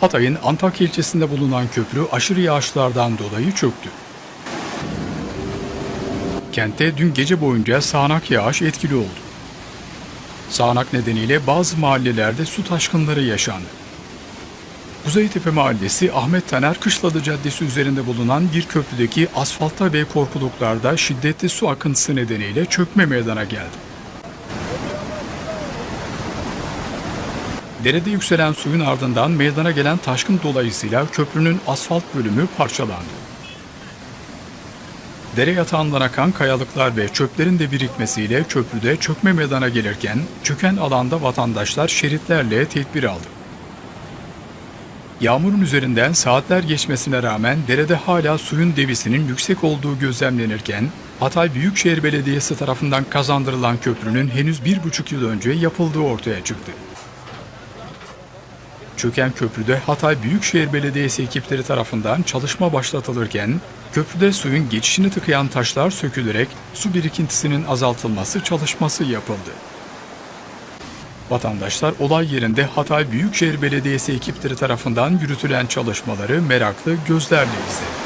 Hatay'ın Antakya ilçesinde bulunan köprü aşırı yağışlardan dolayı çöktü. Kentte dün gece boyunca sağanak yağış etkili oldu. Sağanak nedeniyle bazı mahallelerde su taşkınları yaşandı. Kuzeytepe Mahallesi Ahmet Taner Kışladı Caddesi üzerinde bulunan bir köprüdeki asfaltta ve korkuluklarda şiddetli su akıntısı nedeniyle çökme meydana geldi. Derede yükselen suyun ardından meydana gelen taşkın dolayısıyla köprünün asfalt bölümü parçalandı. Dere yatağından akan kayalıklar ve çöplerin de birikmesiyle köprüde çökme meydana gelirken çöken alanda vatandaşlar şeritlerle tedbir aldı. Yağmurun üzerinden saatler geçmesine rağmen derede hala suyun devisinin yüksek olduğu gözlemlenirken Hatay Büyükşehir Belediyesi tarafından kazandırılan köprünün henüz bir buçuk yıl önce yapıldığı ortaya çıktı. Çöken köprüde Hatay Büyükşehir Belediyesi ekipleri tarafından çalışma başlatılırken köprüde suyun geçişini tıkayan taşlar sökülerek su birikintisinin azaltılması çalışması yapıldı. Vatandaşlar olay yerinde Hatay Büyükşehir Belediyesi ekipleri tarafından yürütülen çalışmaları meraklı gözlerle izledi.